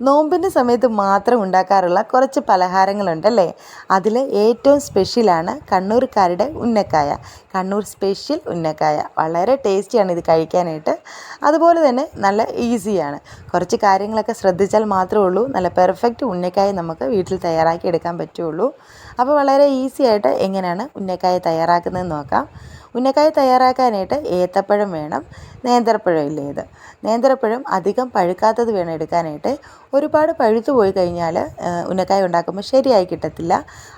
നോമ്പിന്റെ സമയത്ത് മാത്രം ഉണ്ടാക്കാറുള്ള കുറച്ച് പലഹാരങ്ങളുണ്ടല്ലേ? അതിൽ ഏറ്റവും സ്പെഷ്യലാണ് കണ്ണൂർക്കാരുടെ ഉന്നക്കായ. കണ്ണൂർ സ്പെഷ്യൽ ഉന്നക്കായ. വളരെ ടേസ്റ്റിയാണ് ഇത് കഴിക്കാനായിട്ട്. അതുപോലെ തന്നെ നല്ല ഈസിയാണ്. കുറച്ച് കാര്യങ്ങളൊക്കെ ശ്രദ്ധിച്ചാൽ മാത്രമേ ഉള്ളൂ. നല്ല പെർഫെക്റ്റ് ഉന്നക്കായ നമുക്ക് വീട്ടിൽ തയ്യാറാക്കി എടുക്കാൻ പറ്റുള്ളൂ. അപ്പോൾ വളരെ ഈസി ആയിട്ട് എങ്ങനെയാണ് ഉന്നക്കായ തയ്യാറാക്കുന്നതെന്ന് നോക്കാം. ഉന്നക്കായ തയ്യാറാക്കാനായിട്ട് ഏത്തപ്പഴം വേണം നേന്ത്രപ്പഴം ഇല്ലേ ഇത്. നേന്ത്രപ്പഴം അധികം പഴുക്കാത്തത് വേണം എടുക്കാനായിട്ട്. ഒരുപാട് പഴുത്തു പോയി കഴിഞ്ഞാൽ ഉന്നക്കായ ഉണ്ടാക്കുമ്പോൾ ശരിയായി കിട്ടത്തില്ല.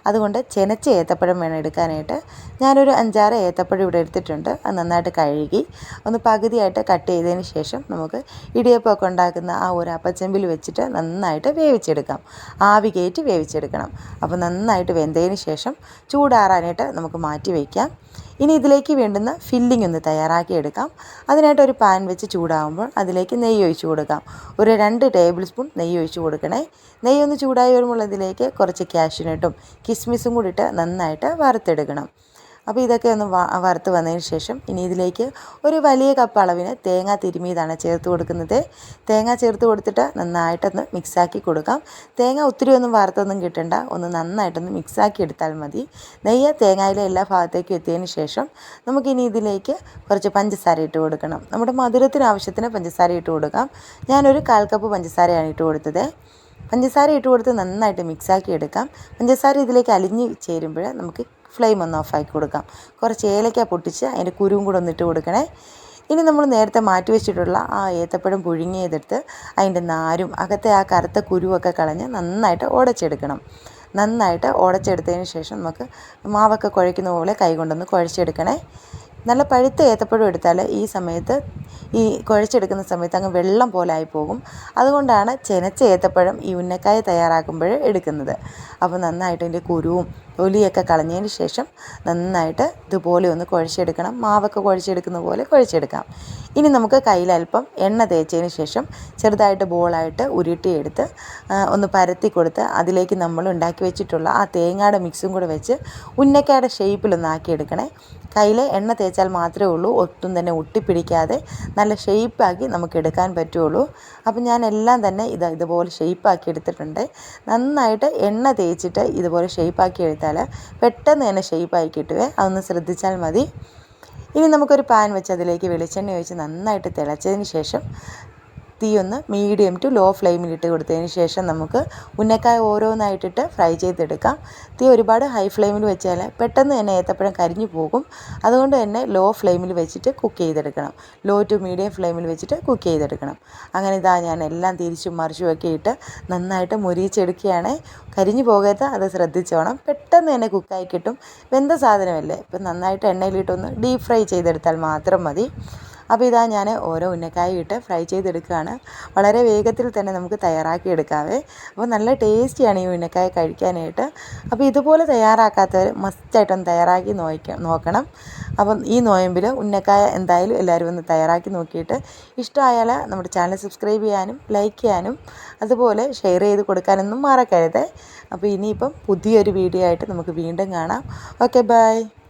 അതുകൊണ്ട് ചെനച്ച ഏത്തപ്പഴം വേണം എടുക്കാനായിട്ട്. ഞാനൊരു അഞ്ചാറ് ഏത്തപ്പഴം ഇവിടെ എടുത്തിട്ടുണ്ട്. അത് നന്നായിട്ട് കഴുകി ഒന്ന് പകുതിയായിട്ട് കട്ട് ചെയ്തതിന് ശേഷം നമുക്ക് ഇടിയപ്പമൊക്കെ ഉണ്ടാക്കുന്ന ആ ഒരു അപ്പച്ചെമ്പിൽ വെച്ചിട്ട് നന്നായിട്ട് വേവിച്ചെടുക്കാം. ആവി കയറ്റി വേവിച്ചെടുക്കണം. അപ്പോൾ നന്നായിട്ട് വെന്തതിന് ശേഷം ചൂടാറാനായിട്ട് നമുക്ക് മാറ്റി വയ്ക്കാം. ഇനി ഇതിലേക്ക് വേണ്ടുന്ന ഫില്ലിംഗ് ഒന്ന് തയ്യാറാക്കി എടുക്കാം. അതിനായിട്ട് ഒരു പാൻ വെച്ച് ചൂടാകുമ്പോൾ അതിലേക്ക് നെയ്യ് ഒഴിച്ചു കൊടുക്കാം. ഒരു രണ്ട് ടേബിൾ സ്പൂൺ നെയ്യ് ഒഴിച്ചു കൊടുക്കണേ. നെയ്യ് ഒന്ന് ചൂടായി വരുമ്പോൾ ഇതിലേക്ക് കുറച്ച് കാഷ്യൂനട്ടും കിസ്മിസും കൂടി ഇട്ട് നന്നായിട്ട് വറുത്തെടുക്കണം. അപ്പോൾ ഇതൊക്കെ ഒന്ന് വറുത്ത് വന്നതിന് ശേഷം ഇനി ഇതിലേക്ക് ഒരു വലിയ കപ്പ് അളവിന് തേങ്ങ തിരുമിയതാണ് ചേർത്ത് കൊടുക്കുന്നത്. തേങ്ങ ചേർത്ത് കൊടുത്തിട്ട് നന്നായിട്ടൊന്ന് മിക്സാക്കി കൊടുക്കാം. തേങ്ങ ഒത്തിരി ഒന്നും വറുത്തൊന്നും കിട്ടണ്ട. ഒന്ന് നന്നായിട്ടൊന്ന് മിക്സാക്കി എടുത്താൽ മതി. നെയ്യ് തേങ്ങയിലെ എല്ലാ ഭാഗത്തേക്കും എത്തിയതിന് ശേഷം നമുക്കിനി ഇതിലേക്ക് കുറച്ച് പഞ്ചസാര ഇട്ട് കൊടുക്കണം. നമ്മുടെ മധുരത്തിന് ആവശ്യത്തിന് പഞ്ചസാര ഇട്ട് കൊടുക്കാം. ഞാനൊരു കാൽ കപ്പ് പഞ്ചസാരയാണ് ഇട്ട് കൊടുത്തത്. പഞ്ചസാര ഇട്ട് കൊടുത്ത് നന്നായിട്ട് മിക്സാക്കി എടുക്കാം. പഞ്ചസാര ഇതിലേക്ക് അലിഞ്ഞ് ചേരുമ്പോൾ നമുക്ക് ഫ്ലെയിം ഒന്ന് ഓഫാക്കി കൊടുക്കാം. കുറച്ച് ഏലക്ക പൊട്ടിച്ച് അതിന്റെ കുരുവും കൂടെ ഒന്നിട്ട് കൊടുക്കണേ. ഇനി നമ്മൾ നേരത്തെ മാറ്റി വെച്ചിട്ടുള്ള ആ ഏത്തപ്പഴം പുഴുങ്ങിയതെടുത്ത് അതിന്റെ നാരും അകത്തെ ആ കറുത്ത കുരുവൊക്കെ കളഞ്ഞ് നന്നായിട്ട് ഉടച്ചെടുക്കണം. നന്നായിട്ട് ഉടച്ചെടുത്തതിന് ശേഷം നമുക്ക് മാവൊക്കെ കുഴയ്ക്കുന്ന പോലെ കൈ കൊണ്ടൊന്ന് കുഴച്ചെടുക്കണേ. നല്ല പഴുത്ത ഏത്തപ്പഴം എടുത്താൽ ഈ സമയത്ത് ഈ കുഴച്ചെടുക്കുന്ന സമയത്ത് അങ്ങ് വെള്ളം പോലെ ആയി പോകും. അതുകൊണ്ടാണ് ചെനച്ച ഏത്തപ്പഴം ഈ ഉന്നക്കായ തയ്യാറാക്കുമ്പോൾ എടുക്കുന്നത്. അപ്പോൾ നന്നായിട്ട് ഇതിന്റെ കുരുവും ഒലിയൊക്കെ കളഞ്ഞതിന് ശേഷം നന്നായിട്ട് ഇതുപോലെ ഒന്ന് കുഴച്ചെടുക്കണം. മാവൊക്കെ കുഴച്ചെടുക്കുന്ന പോലെ കുഴച്ചെടുക്കാം. ഇനി നമുക്ക് കയ്യിലല്പം എണ്ണ തേച്ചതിന് ശേഷം ചെറുതായിട്ട് ബോളായിട്ട് ഉരുട്ടിയെടുത്ത് ഒന്ന് പരത്തി കൊടുത്ത് അതിലേക്ക് നമ്മൾ ഉണ്ടാക്കി വെച്ചിട്ടുള്ള ആ തേങ്ങയുടെ മിക്സും കൂടെ വെച്ച് ഉന്നക്കായുടെ ഷേപ്പിലൊന്ന് ആക്കിയെടുക്കണേ. കയ്യിൽ എണ്ണ തേച്ചാൽ മാത്രമേ ഉള്ളൂ. ഒട്ടും തന്നെ ഒട്ടിപ്പിടിക്കാതെ നല്ല ഷെയ്പ്പാക്കി നമുക്ക് എടുക്കാൻ പറ്റുള്ളൂ. അപ്പം ഞാൻ എല്ലാം തന്നെ ഇത് ഇതുപോലെ ഷെയ്പ്പാക്കി എടുത്തിട്ടുണ്ട്. നന്നായിട്ട് എണ്ണ തേച്ചിട്ട് ഇതുപോലെ ഷെയ്പ്പാക്കി എടുത്താൽ പെട്ടെന്ന് തന്നെ ഷെയ്പ്പായി കിട്ടുവേ അതൊന്ന് ശ്രദ്ധിച്ചാൽ മതി. ഇനി നമുക്കൊരു പാൻ വെച്ച് അതിലേക്ക് വെളിച്ചെണ്ണ ഒഴിച്ച് നന്നായിട്ട് തിളച്ചതിന് ശേഷം തീ ഒന്ന് മീഡിയം ടു ലോ ഫ്ലെയിമിൽ ഇട്ട് കൊടുത്തതിന് ശേഷം നമുക്ക് ഉന്നക്കായ ഓരോന്നായിട്ടിട്ട് ഫ്രൈ ചെയ്തെടുക്കാം. തീ ഒരുപാട് ഹൈ ഫ്ലെയിമിൽ വെച്ചാൽ പെട്ടെന്ന് തന്നെ ഏത്തപ്പഴം കരിഞ്ഞു പോകും. അതുകൊണ്ട് തന്നെ ലോ ഫ്ലെയിമിൽ വെച്ചിട്ട് കുക്ക് ചെയ്തെടുക്കണം. ലോ ടു മീഡിയം ഫ്ലെയിമിൽ വെച്ചിട്ട് കുക്ക് ചെയ്തെടുക്കണം. അങ്ങനെ ഇതാ ഞാൻ എല്ലാം തിരിച്ചും മറിച്ചും ഒക്കെ ഇട്ട് നന്നായിട്ട് മുരിച്ചെടുക്കുകയാണ് കരിഞ്ഞു പോകാത്ത അത് ശ്രദ്ധിച്ചോണം. പെട്ടെന്ന് തന്നെ കുക്കായി കിട്ടും. വെന്ത സാധനമല്ലേ? ഇപ്പം നന്നായിട്ട് എണ്ണയിലിട്ടൊന്ന് ഡീപ് ഫ്രൈ ചെയ്തെടുത്താൽ മാത്രം മതി. അപ്പോൾ ഇതാ ഞാൻ ഓരോ ഉന്നക്കായും ഇട്ട് ഫ്രൈ ചെയ്തെടുക്കുകയാണ്. വളരെ വേഗത്തിൽ തന്നെ നമുക്ക് തയ്യാറാക്കി എടുക്കാവേ. അപ്പോൾ നല്ല ടേസ്റ്റിയാണ് ഈ ഉന്നക്കായ കഴിക്കാനായിട്ട്. അപ്പോൾ ഇതുപോലെ തയ്യാറാക്കാത്തവർ മസ്റ്റായിട്ടൊന്ന് തയ്യാറാക്കി നോക്ക നോക്കണം. അപ്പം ഈ നോയമ്പിൽ ഉന്നക്കായ എന്തായാലും എല്ലാവരും ഒന്ന് തയ്യാറാക്കി നോക്കിയിട്ട് ഇഷ്ടമായാൽ നമ്മുടെ ചാനൽ സബ്സ്ക്രൈബ് ചെയ്യാനും ലൈക്ക് ചെയ്യാനും അതുപോലെ ഷെയർ ചെയ്ത് കൊടുക്കാനൊന്നും മറക്കരുത്. അപ്പോൾ ഇനിയിപ്പം പുതിയൊരു വീഡിയോ ആയിട്ട് നമുക്ക് വീണ്ടും കാണാം. Okay bye.